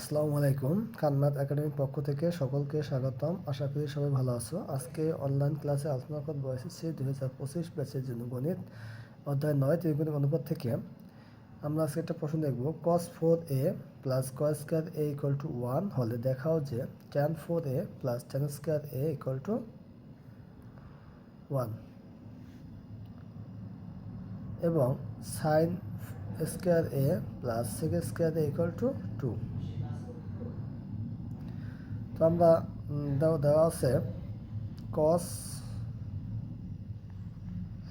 আসসালামু আলাইকুম কান্নাত একাডেমির পক্ষ থেকে সকলকে স্বাগতম। আশা করি সবাই ভালো আছো। আজকে অনলাইন ক্লাসে আলোচনা করব এসেছি দুই হাজার পঁচিশ ব্যাচের জন্য গণিত অধ্যায় নয় ত্রিকোণিক অনুপাত থেকে। আমরা আজকে একটা প্রশ্ন দেখব cos four A plus cos square A equal to one হলে দেখাও যে tan four A plus tan square A equal to one এবং sine square A plus sec square A equal to two তো আমরা দেওয়া আছে cos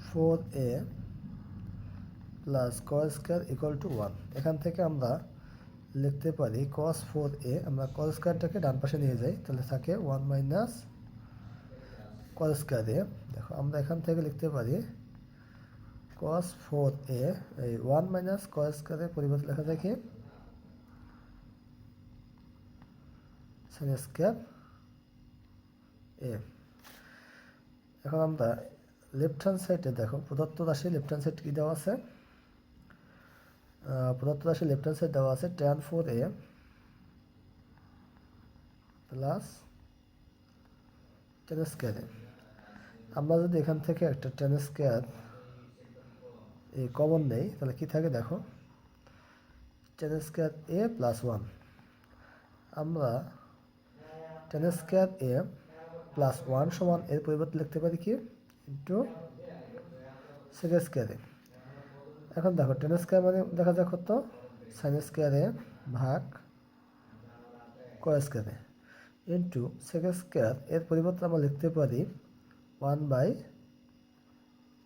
four A plus cos square equal to one এখান থেকে আমরা লিখতে পারি কস ফোর এ আমরা কস স্কোয়ারটাকে ডান পাশে নিয়ে যাই, তাহলে থাকে one minus cos square A দেখো, আমরা এখান থেকে লিখতে পারি কস ফোর এ এই ওয়ান মাইনাস cos স্কয়ারের পরিবর্তে লেখা যায় sin স্কয়ার a এখন আমরা লেফট হ্যান্ড সাইডে দেখো, প্রদত্ত রাশি লেফট হ্যান্ড সাইড কি দেওয়া আছে? প্রদত্ত রাশি লেফট হ্যান্ড সাইড দেওয়া আছে tan 4a plus ten square আমরা যদি এখান থেকে একটা টেন স্কয়ার এই কমন নেই, তাহলে কি থাকে দেখো? Tan square A plus one আমরা tan square A plus one সমান এর পরিবর্তে লিখতে পারি কি? ইন্টু সেকেন্ড স্কোয়ারে এখন দেখো টেন স্কোয়ার মানে দেখা যাক কত? সাইন স্কোয়ারে ভাগ কয় স্কোয়ারে ইন্টু সেকেন্ড স্কোয়ার এর পরিবর্তে আমরা লিখতে পারি ওয়ান বাই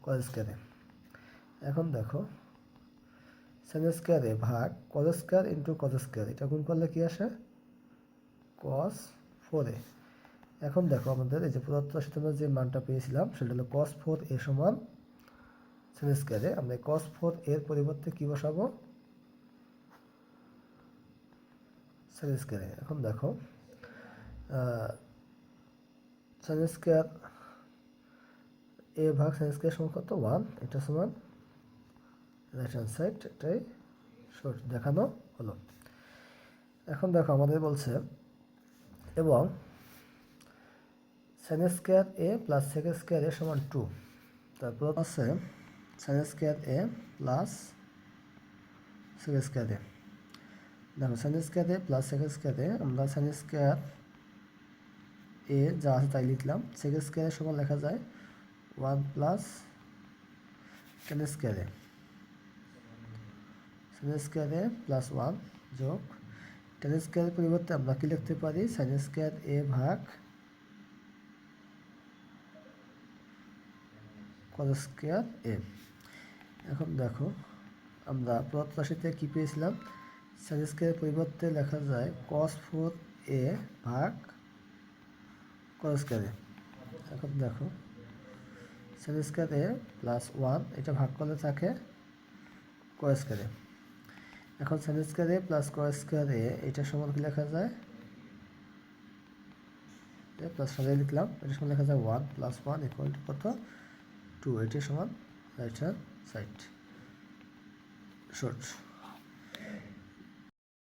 কয় স্কোয়ারে এখন দেখো সাইন স্কোয়ারে ভাগ cos square into cos square এটা গুণ করলে কি আসে? কস ফোর এখন দেখো আমাদের এই যে প্রদত্ত আমরা যে মানটা পেয়েছিলাম, সেটা হলো কস ফোর এ সমান সাইন স্কোয়ারে আমরা কস ফোর এর পরিবর্তে কি বসাবো? সাইন স্কোয়ারে এখন দেখো সাইন স্কোয়ার এ ভাগ সাইন স্কোয়ার সমান কত? ওয়ান এটা সমান রাইট হ্যান্ড সাইড এটাই দেখানো হলো। এখন দেখো আমাদের বলছে এবং sine square A plus sec square A সমান টু তারপর আছে sine square A plus sec square A দেখো sine square A plus sec square A আমরা সাইন স্কোয়ার এ যা আছে তাই লিখলাম। সেক স্কোয়ার এর সমান লেখা যায় one plus tan square A sine স্কোয়ারে প্লাস ওয়ান যোগ টেন স্কোয়ারের পরিবর্তে আমরা কি লিখতে পারি? সাইন স্কোয়ার এ ভাগ কত স্কোয়ার এ এখন দেখো, আমরা প্রদত্ত রাশিতে কী পেয়েছিলাম? সাইন স্কোয়ারের পরিবর্তে লেখা যায় কস ফোর এ ভাগ কত স্কোয়ার এ এখন দেখো sine square A plus one এটা ভাগ করলে থাকে কয় স্কোয়ারে এখন সাইন স্কোয়ারে প্লাস কয় স্কোয়ারে এটা সমান কি লেখা যায়? প্লাস সাজাই লিখলাম, এটা সমান লেখা যায় one plus one equal to কত? টু এটা সমান রাইট হ্যান্ড সাইড শর্ট